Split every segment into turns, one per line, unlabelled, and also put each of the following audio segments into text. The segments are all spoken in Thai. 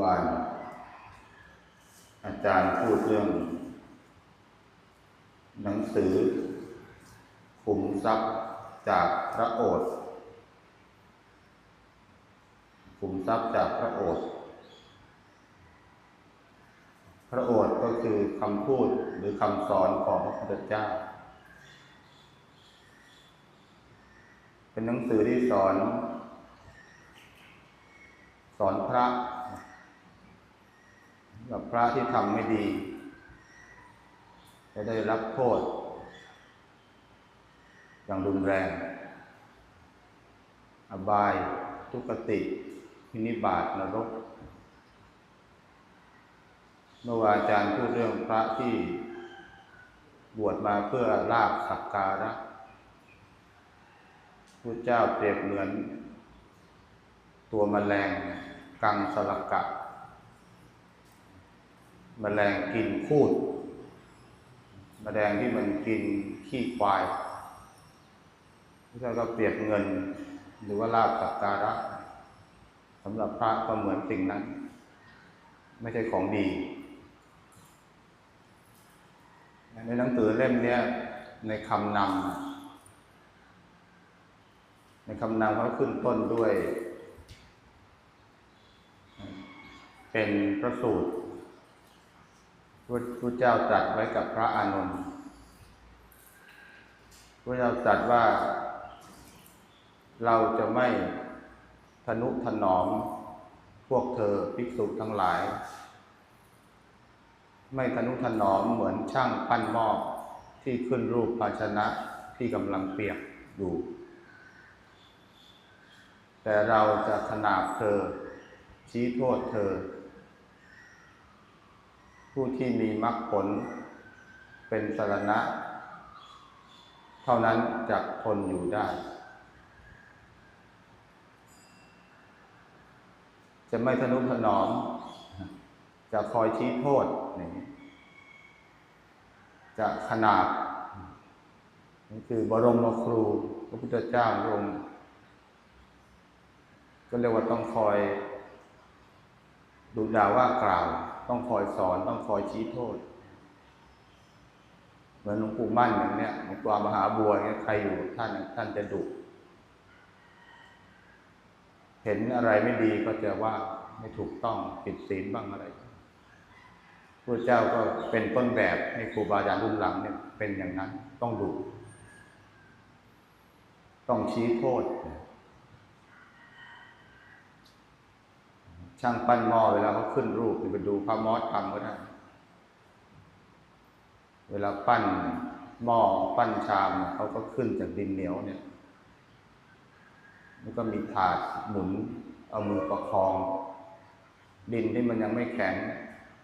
วานอาจารย์พูดเรื่อง หนังสือ ขุมทรัพย์จากพระโอษฐ์ขุมทรัพย์จากพระโอษฐ์พระโอษฐ์ก็คือคำพูดหรือคำสอนของพระพุทธเจ้า เป็นหนังสือที่สอน สอนพระ กับพระที่ทำไม่ดี จะได้รับโทษ อย่างรุนแรง อบาย ทุกติพินิบาตนรก เมื่อวานอาจารย์พูดเรื่องพระที่บวชมาเพื่อลาบสักการะพระเจ้าเปรียบเหมือน ตัวมแมลงกังสลักกะ มแมลงกินคูดมแมลงที่มันกินขี้ควายพระเจ้าก็เปรียบเงิน หรือว่าลาบสักการะสำหรับพระก็เหมือนสิ่งนั้น ไม่ใช่ของดี ในหนังสือเล่มนี้ในคำนำในคำนำเขาขึ้นต้นด้วย เป็นพระสูตร พระเจ้าตรัสไว้กับพระอานนท์พระเจ้าตรัสว่า เราจะไม่ทนุถนอม พวกเธอภิกษุทั้งหลาย ไม่ทนุถนอมเหมือนช่างปั้นหม้อที่ขึ้นรูปภาชนะที่กำลังเปียกอยู่ แต่เราจะขนาบเธอ ชี้โทษเธอ ผู้ที่มีมรรคผลเป็นสารณะ เท่านั้นจะทนอยู่ได้ จะไม่ทนุถนอม จะคอยชี้โทษ จะขนาบนี่คือบรมครูพระพุทธเจ้าพระองก็เรียกว่าต้องคอยดูด่าว่ากล่าว ต้องคอยสอน ต้องคอยชี้โทษ เหมือนหลวงปู่มั่นอย่างเนี้ยหลวงปู่มหาบัวเนี่ยใครอยู่ท่านท่านจะดุเห็นอะไรไม่ดีก็จะว่าไม่ถูกต้องผิดศีลบ้างอะไรพระเจ้าก็เป็นต้นแบบให้ครูบาอาจารย์รุ่นหลังเนี่ยเป็นอย่างนั้นต้องดุต้องชี้โทษ ช่างปั้นหม้อเวลาเขาขึ้นรูปไปดูพระมอสทำก็ได้ เวลาปั้นหม้อปั้นชามเขาก็ขึ้นจากดินเหนียวเนี่ยแล้วก็มีถาดหมุนเอามือประคอง ดินที่มันยังไม่แข็ง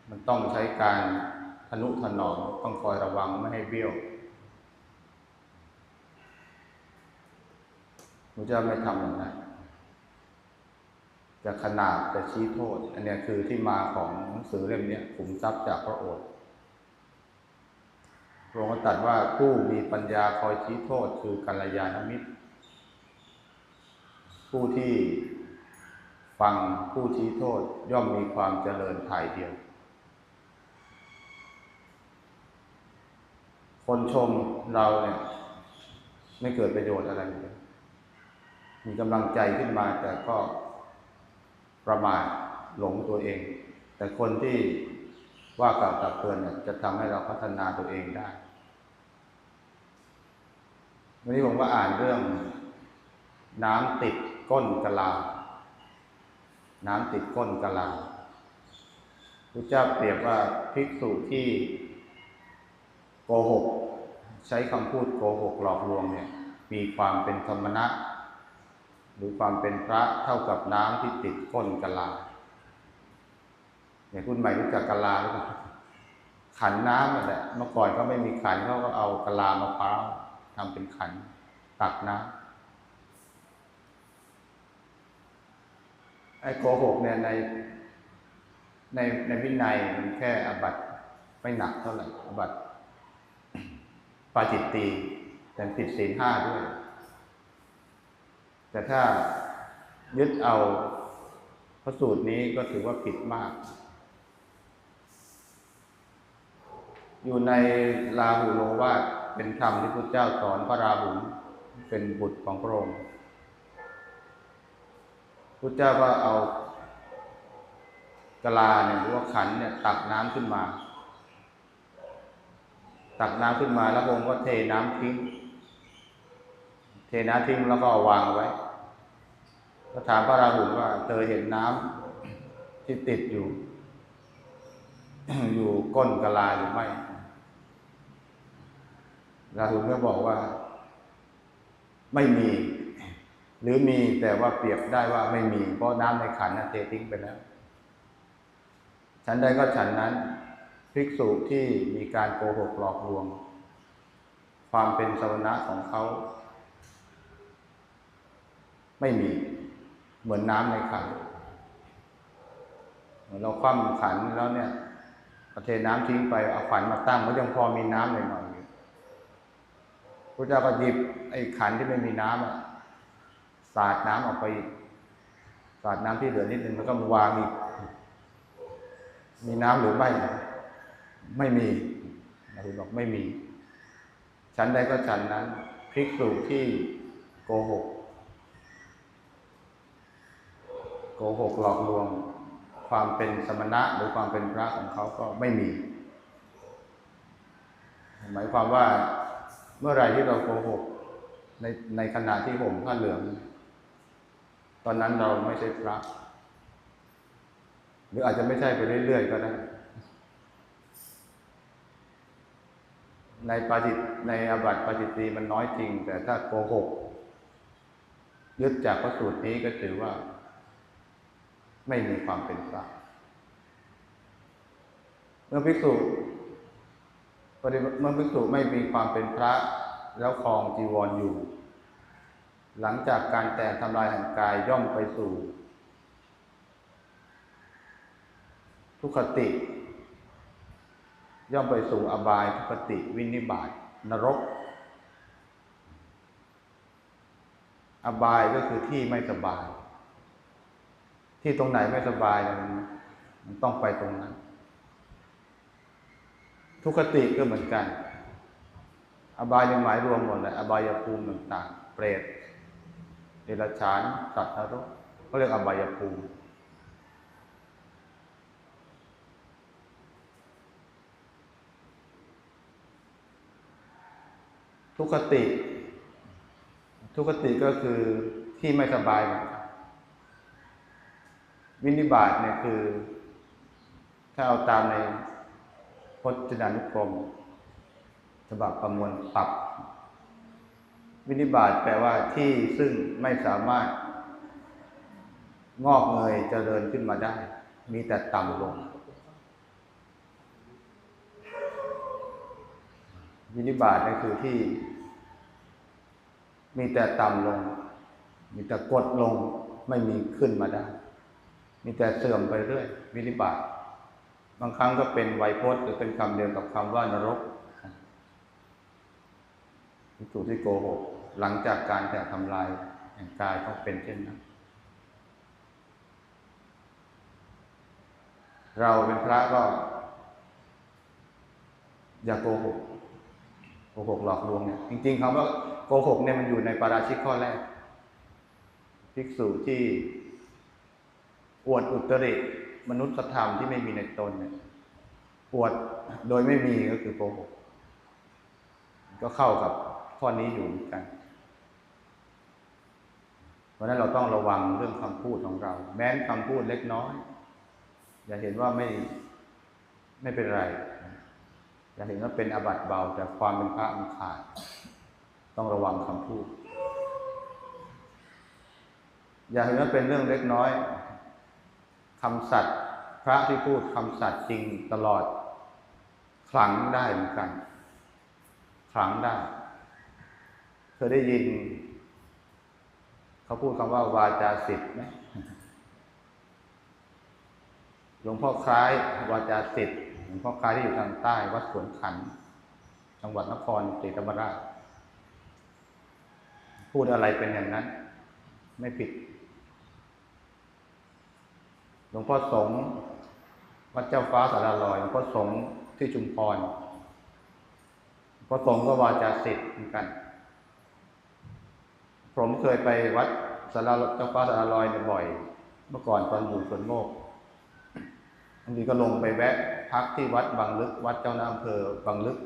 มันต้องใช้การทนุถนอมต้องคอยระวังไม่ให้เบี้ยวพระเจ้าไม่ทำอย่างนั้น จะขนาดจะชี้โทษ อันนี้คือที่มาของหนังสือเล่มนี้ขุมทรัพย์จากพระโอษฐ์พระองค์ตรัสว่าผู้มีปัญญาคอยชี้โทษคือกัลยาณมิตร ผู้ที่ฟังผู้ชี้โทษย่อมมีความเจริญถ่ายเดียว คนชมเราเนี่ยไม่เกิดประโยชน์อะไรเลยมีกำลังใจขึ้นมาแต่ก็ ประมาทหลงตัวเอง แต่คนที่ว่ากล่าวตักเตือนเนี่ยจะทำให้เราพัฒนาตัวเองได้ วันนี้ผมก็อ่านเรื่อง น้ำติดก้นกะลา น้ำติดก้นกะลาพระเจ้าเปรียบว่าภิกษุที่โกหก ใช้คำพูดโกหกหลอกลวงเนี่ย มีความเป็นธรรมนะ หรือความเป็นพระเท่ากับน้ำที่ติดก้นกะลาอย่างคุณใหม่รู้จักกะลาหรือเปล่าขันน้ำนั่นแหละเมื่อก่อนเขาไม่มีขันเขาก็เอากะลามะพร้าวทำเป็นขันตักน้ำไอ้โกหกเนี่ยในในในวินัยมันแค่อบัตไม่หนักเท่าไหร่อบัตปาจิตตีแต่ติดศีลห้าด้วย แต่ถ้ายึดเอาพระสูตรนี้ก็ถือว่าผิดมาก อยู่ในลาหูโลวาทเป็นธรรมที่พระเจ้าสอนพระราหุลเป็นบุตรของพระองค์พระเจ้าก็เอากะลาเนี่ยหรือว่าขันเนี่ยตักน้ำขึ้นมา ตักน้ำขึ้นมาแล้วพระองค์ก็เทน้ำทิ้ง เทน้ำทิ้งแล้วก็วางไว้ ก็ถามพระราหุลว่า เธอเห็นน้ำที่ติดอยู่ อยู่ก้นกะลาหรือไม่ ราหุลก็บอกว่า ไม่มี หรือมีแต่ว่าเปรียบได้ว่าไม่มี เพราะน้ำในขันนั้นเททิ้งไปแล้วฉันใดก็ฉันนั้นภิกษุที่มีการโกหกหลอกลวง ความเป็นสวนะของเขา ไม่มีเหมือนน้ำในขันเหมือนเราคว่ำขันแล้วเนี่ยประเทน้ำทิ้งไปเอาขันมาตั้งก็ยังพอมีน้ำหน่อยๆอยู่พระเจ้าก็หยิบไอ้ขันที่ไม่มีน้ำอะสาดน้ำออกไปสาดน้ำที่เหลือนิดนึงแล้วก็มวางอีกมีน้ำหรือไม่ ไม่มีนะคุณบอกไม่มีฉันใดก็ฉันนั้นพริกสูที่โกหก โกหกหลอกลวง ความเป็นสมณะหรือความเป็นพระของเขาก็ไม่มี หมายความว่าเมื่อไรที่เราโกหกในในขณะที่ห่มผ้าเหลือง ตอนนั้นเราไม่ใช่พระ หรืออาจจะไม่ใช่ไปเรื่อยๆก็ได้ในปาจิตในอบัติปาจิตตีมันน้อยจริง แต่ถ้าโกหกยึดจากพระสูตรนี้ก็ถือว่า ไม่มีความเป็นพระเมื่อภิกษุปฏิเมื่อภิกษุไม่มีความเป็นพระแล้วครองจีวรออยู่ หลังจากการแตกทำลายแห่งกายย่อมไปสู่ ทุกขติ ย่อมไปสู่อบายทุกขติวินิบาตนรก อบายก็คือที่ไม่สบาย ที่ตรงไหนไม่สบายมันมันต้องไปตรงนั้น ทุกขติก็เหมือนกัน อบายในหมายรวมหมดเลยอบายภูมิต่างๆ เปรตเดรัจฉานสัตว์นรกเขาเรียกอบายภูมิทุกขติ ทุกขติก็คือที่ไม่สบายเหมือนกัน วินิบาตเนี่ยคือ ถ้าเอาตามในพจนานุกรมฉบับประมวลปรับ วินิบาตแปลว่าที่ซึ่งไม่สามารถ งอกเงยเจริญขึ้นมาได้ มีแต่ต่ำลง วินิบาตนี่คือที่ มีแต่ต่ำลง มีแต่กดลงไม่มีขึ้นมาได้ มีแต่เสื่อมไปเรื่อยวินิบาตบางครั้งก็เป็นไวยพจน์หรือเป็นคำเดียวกับคำว่านรกพิสูจที่โกหกหลังจากการแตกทำลายแห่งกายต้องเป็นเช่นนั้น เราเป็นพระก็ อย่าโกหกโกหกหลอกลวงเนี่ยจริงๆคำว่าโกหกเนี่ยมันอยู่ในปาราชิกข้อแรก ภิกษุที่ อวดอุตริมนุษยธรรมที่ไม่มีในตนเนี่ยอวดโดยไม่มีก็คือโกหกก็เข้ากับข้อนี้อยู่เหมือนกัน เพราะนั้นเราต้องระวังเรื่องคำพูดของเรา แม้นคำพูดเล็กน้อย อย่าเห็นว่าไม่ไม่เป็นไร อย่าเห็นว่าเป็นอบัติเบา แต่ความเป็นพระมันขาด ต้องระวังคำพูด อย่าเห็นว่าเป็นเรื่องเล็กน้อย คำสัตย์พระที่พูดคำสัตย์จริงตลอดขลังได้เหมือนกันขลังได้เคยได้ยิน เขาพูดคำว่าวาจาสิทธิ์ไหมหลวงพ่อคล้ายวาจาสิทธิ์หลวงพ่อคล้ายที่อยู่ทางใต้วัดสวนขัน จังหวัดนครศรีธรรมราช พูดอะไรเป็นอย่างนั้น ไม่ผิด หลวงพ่อสงฆ์วัดเจ้าฟ้าสารลอยหลวงพ่อสงฆ์ที่ชุมพรหลวงพ่อสงฆ์ก็วาจาสิทธิ์เหมือนกัน ผมเคยไปวัดสารเจ้าฟ้าสารลอยบ่อย เมื่อก่อนตอนอยู่สวนโมกบางทีก็ลงไปแวะพักที่วัดบางลึก วัดเจ้าหน้าอำเภอบางลึก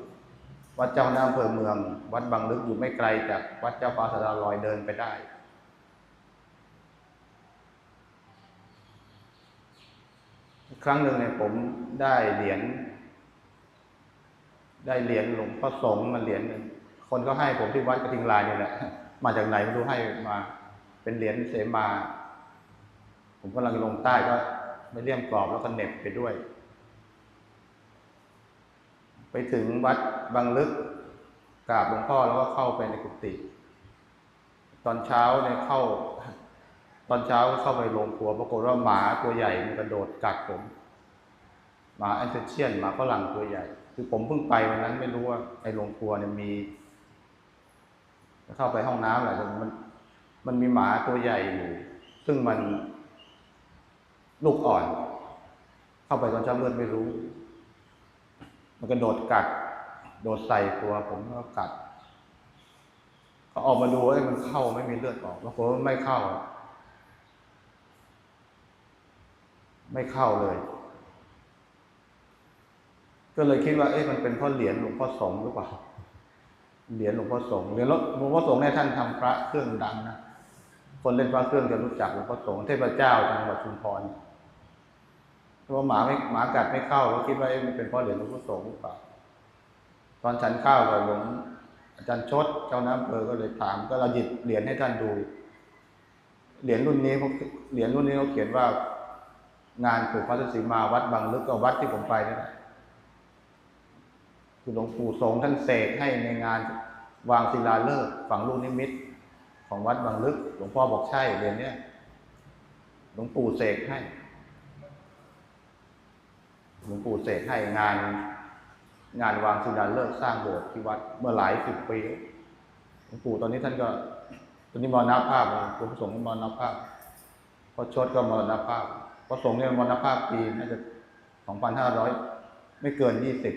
วัดเจ้าหน้าอำเภอเมือง วัดบางลึกอยู่ไม่ไกลจากวัดเจ้าฟ้าสารลอยเดินไปได้ ครั้งหนึ่งเนี่ยผมได้เหรียญได้เหรียญหลวงพ่อสงฆ์มาเหรียญหนึ่งคนก็ให้ผมที่วัดกระทิงลายนี่แหละมาจากไหนไม่รู้ให้มา เป็นเหรียญเสมา ผมกำลังลงใต้ก็ไม่เลี่ยมกรอบแล้วก็เหน็บไปด้วย ไปถึงวัดบางลึกกราบหลวงพ่อแล้วก็เข้าไปในกุฏิตอนเช้าเนี่ยเข้า ตอนเช้าก็เข้าไปโรงครัวปรากฏว่าหมาตัวใหญ่มันกระโดดกัดผม หมาแอนเทเชียนหมาฝรั่งตัวใหญ่ คือผมเพิ่งไปวันนั้นไม่รู้ว่าในโรงครัวเนี่ยมีเข้าไปห้องน้ำแหละแต่มันมันมีหมาตัวใหญ่อยู่ ซึ่งมันลูกอ่อน เข้าไปตอนเช้ามืดไม่รู้ มันกระโดดกัด โดดใส่ตัวผมแล้วก็กัดเขาออกมาดูไอ้มันเข้าไม่มีเลือดออกปรากฏว่าไม่เข้า ไม่เข้าเลย ก็เลยคิดว่า เอ๊ะมันเป็นเพ่อเหรียญหลวงพ่อสงฆ์หรือเปล่าเหรียญหลวงพ่อสงฆ์เหรียญหลวงพ่อสงฆ์เนี่ยท่านทำพระเครื่องดังนะคนเล่นพระเครื่องจะรู้จักหลวงพ่อสงฆ์เทพเจ้าจังหวัดชุมพรเพราะว่าหมาไม่หมากัดไม่เข้าก็คิดว่าเอ๊ะมันเป็นเพ่อเหรียญหลวงพ่อสงฆ์หรือเปล่าตอนฉันข้าวกับหลวงอาจารย์ชดเจ้าน้ำเพอก็เลยถาม ก็เราหยิบเหรียญให้ท่านดู เหรียญรุ่นนี้เขาเหรียญรุ่นนี้เขาเขียนว่า งานผูกพัทสีมาวัดบางลึกกับวัดที่ผมไปนี่แหละคือหลวงปู่สงท่านเสกให้ในงานวางศิลาฤกษ์ฝังลูกนิมิต ของวัดบางลึก หลวงพ่อบอกใช่เรียนเนี้ยหลวงปู่เสกให้ หลวงปู่เสกให้งาน งานวางศิลาฤกษ์สร้างโบสถ์ที่วัดเมื่อหลายสิบปีหลวงปู่ตอนนี้ท่านก็ตอนนี้มรณภาพหลวงปู่สงฆ์มรณภาพพอชดก็มรณภาพ พอสงฆ์เนี่ยมรณภาพปีน่าจะสองพันห้าร้อยไม่เกินยี่สิบ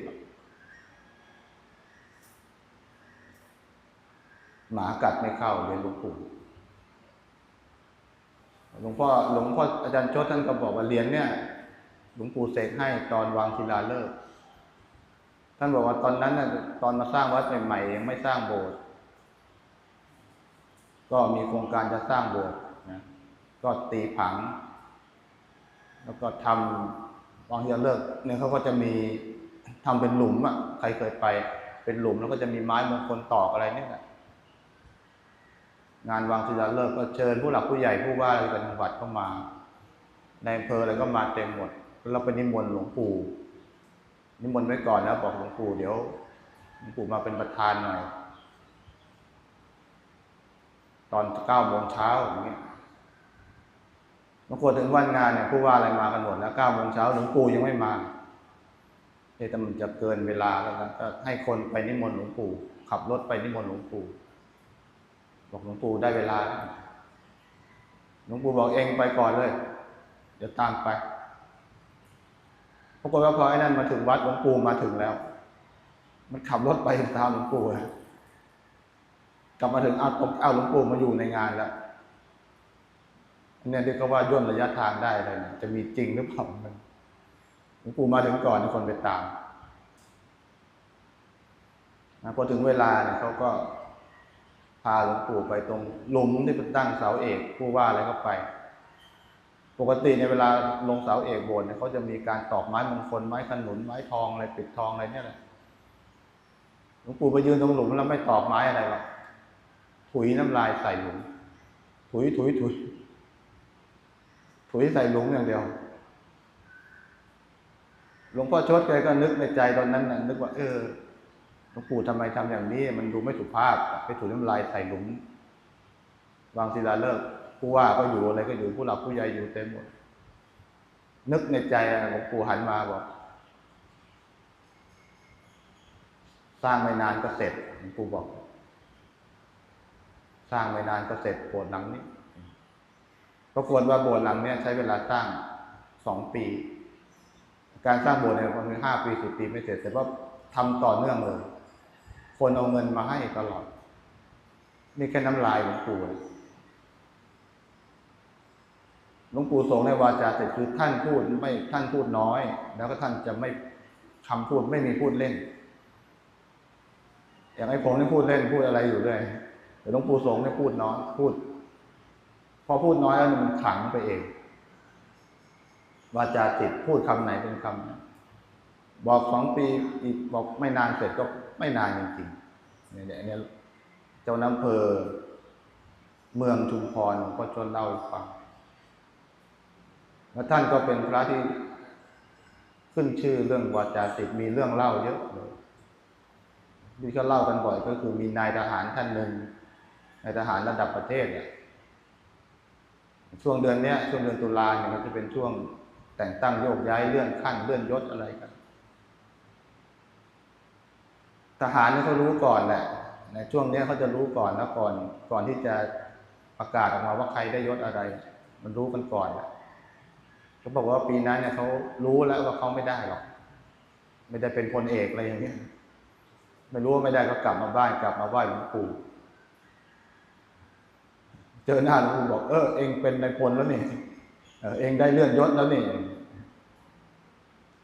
หมากัดไม่เข้าเรียนหลวงปู่หลวงพ่อหลวงพ่ออาจารย์ชดท่านก็บอกว่าเรียนเนี่ย หลวงปู่เสกให้ตอนวางศิลาฤกษ์ท่านบอกว่าตอนนั้นน่ะตอนมาสร้างวัดใหม่ๆยังไม่สร้างโบสถ์ก็มีโครงการจะสร้างโบสถ์นะก็ตีผัง แล้วก็ทำวางศิลาฤกเนี่ยเขาก็จะมีทำเป็นหลุมอะใครเคยไป เป็นหลุมแล้วก็จะมีไม้มงคลตอกอะไรเนี่ยงานวางศิลาฤกษ์ก็เชิญผู้หลักผู้ใหญ่ผู้ว่าราชการจังหวัดเข้ามา ในอำเภออะไรก็มาเต็มหมดเราไปนิมนต์หลวงปู่นิมนต์ไว้ก่อนแล้วบอกหลวงปู่เดี๋ยวหลวงปู่มาเป็นประธานหน่อย ตอนเก้าโมงเช้าอย่างเงี้ย บางคนถึงวันงานเนี่ยผู้ว่าอะไรมากันหมดแล้วเก้าโมงเช้าหลวงปู่ยังไม่มาเอ๊แต่มันจะเกินเวลาแล้วนะก็ให้คนไปนิมนต์หลวงปู่ขับรถไปนิมนต์หลวงปู่บอกหลวงปู่ได้เวลาหลวงปู่บอกเองไปก่อนเลย เดี๋ยวตามไปปรากฏว่าพอไอ้นั่นมาถึงวัดหลวงปู่มาถึงแล้ว มันขับรถไปตามหลวงปู่เลยกลับมาถึงเอาเอาหลวงปู่มาอยู่ในงานแล้ว เนี่ยที่เขาว่าย่นระยะทางได้เลยนะจะมีจริงหรือเปล่ามันหลวงปู่มาถึงก่อนคนไปตามนะพอถึงเวลาเนี่ยเขาก็พาหลวงปู่ไปตรงหลุมที่เป็นตั้งเสาเอกผู้ว่าอะไรก็ไป ปกติในเวลาลงเสาเอกโบสถ์เนี่ยเขาจะมีการตอกไม้มงคลไม้ขนุนไม้ทองอะไรปิดทองอะไรเนี่ยแหละหลวงปู่ไปยืนตรงหลุมแล้วไม่ตอกไม้อะไรหรอกถุยน้ำลายใส่หลุมถุยถุยถุย ถุยใส่หลุมอย่างเดียว หลวงพ่อชดแกก็นึกในใจตอนนั้นน่ะนึกว่า เออหลวงปู่ทำไมทำอย่างนี้ มันดูไม่สุภาพ ไปถุยน้ำลายใส่หลุม วางศิลาฤกษ์ผู้ว่าก็อยู่อะไรก็อยู่ผู้หลักผู้ใหญ่อยู่เต็มหมด นึกในใจหลวงปู่หันมาบอกสร้างไม่นานก็เสร็จหลวงปู่บอก สร้างไม่นานก็เสร็จโบสถ์หลังนี้ ปรากฏว่าโบสถ์หลังเนี้ยใช้เวลาสร้างสองปี การสร้างโบสถ์เนี่ยมันห้าปีสิบปีไม่เสร็จแต่ว่าทำต่อเนื่องเลย คนเอาเงินมาให้ตลอด นี่แค่น้ำลายหลวงปู่ลยหลวงปู่ทรงในวาจาแต่คือท่านพูดไม่ท่านพูดน้อย แล้วก็ท่านจะไม่คำพูดไม่มีพูดเล่น อย่างไอ้ผมนี่พูดเล่นพูดอะไรอยู่ด้วยแต่หลวงปู่ทรงเนี่ยพูดน้อยพูด พอพูดน้อยแล้วมันขังไปเองวาจาจิตพูดคำไหนเป็นคำนบอกสองปีอีกบอกไม่นานเสร็จก็ไม่นานจริงๆเนี่ยเนี่ยเนี่ยเจ้าน้ำเพอเมืองชุมพรก็ชวนเล่าให้ฟังแล้วท่านก็เป็นพระที่ขึ้นชื่อเรื่องวาจาจิตมีเรื่องเล่าเยอะเลยที่เขาเล่ากันบ่อยก็คือมีนายทหารท่านหนึ่งนายทหารระดับประเทศเนี่ย ช่วงเดือนเนี้ยช่วงเดือนตุลาเนี่ยมันจะเป็นช่วงแต่งตั้งโยกย้ายเลื่อนขั้นเลื่อนยศอะไรกัน ทหารเนี่ยเขารู้ก่อนแหละในช่วงเนี้ยเขาจะรู้ก่อนแล้วก่อน ก่อนที่จะประกาศออกมาว่าใครได้ยศอะไร มันรู้กันก่อนแหละเขาบอกว่าปีนั้นเนี่ยเขารู้แล้วว่าเขาไม่ได้หรอก ไม่ได้เป็นพลเอกอะไรอย่างเงี้ยไม่รู้ว่าไม่ได้ก็กลับมาบ้านกลับมาไหว้หลวงปู่ เจอหน้าหลวงปู่บอก เออเองเป็นนายพลแล้วนี่เออเองได้เลื่อนยศแล้วนี่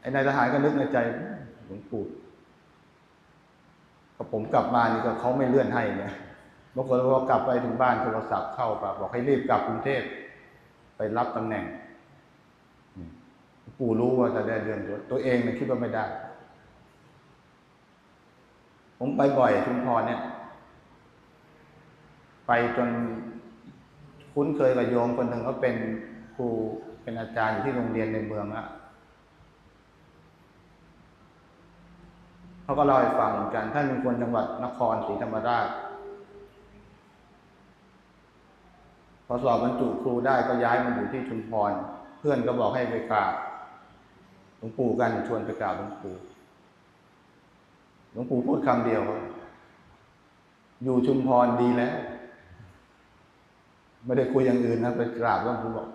ไอ้นายทหารก็นึกในใจหลวงปู่ก็ผมกลับมานี่ก็เขาไม่เลื่อนให้เนี่ยบางคนพอกลับไปถึงบ้านโทรศัพท์เข้าปบอกให้รีบกลับกรุงเทพไปรับตำแหน่งหลวงปู่รู้ว่าจะได้เลื่อนยศตัวเองเนี่ยคิดว่าไม่ได้ ผมไปบ่อยชุมพรเนี่ย ไปจน คุ้นเคยกับโยมคนหนึ่งเขาเป็นครูเป็นอาจารย์อยู่ที่โรงเรียนในเมืองอะเขาก็เล่าให้ฟังเหมือนกันท่านเป็นคนจังหวัดนครศรีธรรมราชพอสอบบรรจุครูได้ก็ย้ายมาอยู่ที่ชุมพร เพื่อนก็บอกให้ไปกราบหลวงปู่กันชวนไปกราบหลวงปู่หลวงปู่พูดคำเดียว อยู่ชุมพรดีแล้ว ไม่ได้คุยอย่างอื่นนะไปกราบหลวงปู่บอก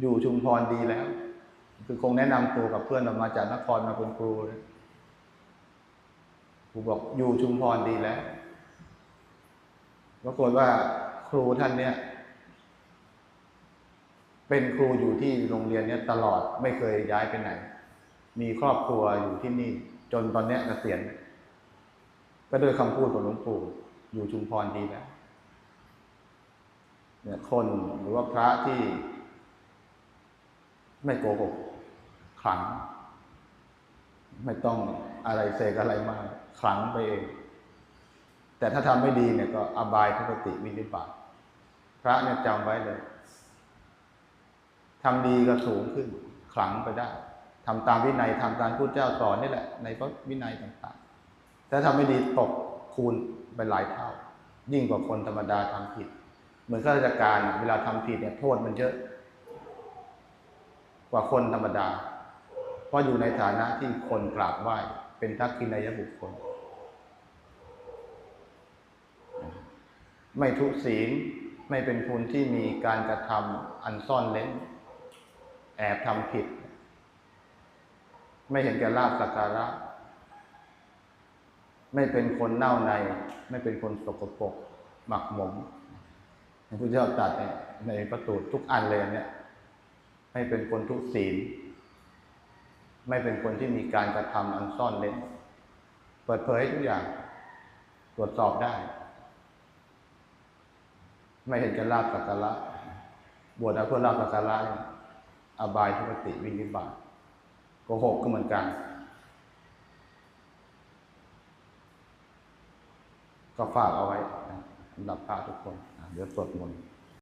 อยู่ชุมพรดีแล้ว คือคงแนะนำตัวกับเพื่อนออกมาจากนครมาเป็นครูครูบอกอยู่ชุมพรดีแล้วปรากฏว่าครูท่านเนี้ยเป็นครูอยู่ที่โรงเรียนเนี้ยตลอดไม่เคยย้ายไปไหน มีครอบครัวอยู่ที่นี่ จนตอนเนี้ยเกษียณก็โดยคำพูดของหลวงปู่อยู่ชุมพรดีแล้ว เนี่ยคนหรือว่าพระที่ ไม่โกหกขลัง ไม่ต้องอะไรเสกอะไรมากขลังไปเอง แต่ถ้าทำไม่ดีเนี่ยก็อบายทุกติวินิบาตพระเนี่ยจำไว้เลยทำดีก็สูงขึ้น ขลังไปได้ทำตามวินัยทำตามพุทธเจ้าสอนนี่แหละ ในพระวินัยต่างๆถ้าทำไม่ดีตกคูณไปหลายเท่า ยิ่งกว่าคนธรรมดาทำผิด เหมือนข้าราชการเวลาทำผิดเนี่ยโทษมันเยอะ กว่าคนธรรมดา เพราะอยู่ในฐานะที่คนกราบไหว้เป็นทักษิณายบุคคล ไม่ทุศีลไม่เป็นคนที่มีการกระทำอันซ่อนเล้น แอบทำผิด ไม่เห็นแก่ลาบสักการะ ไม่เป็นคนเน่าใน ไม่เป็นคนสกปรกหมักหมม พระพุทธเจ้าตรัสเนี่ยในประตูทุกอันเลยเนี่ยไม่เป็นคนทุศีล ไม่เป็นคนที่มีการกระทำอันซ่อนเล้น เปิดเผยทุกอย่าง ตรวจสอบได้ ไม่เห็นจะลาบสักการะบวชเอาเพื่อลาบสักการะอบายทุกติวินิบาตโกหกก็เหมือนกันก็ฝากเอาไว้สำหรับพระทุกคน เดี๋ยวสวดมนต์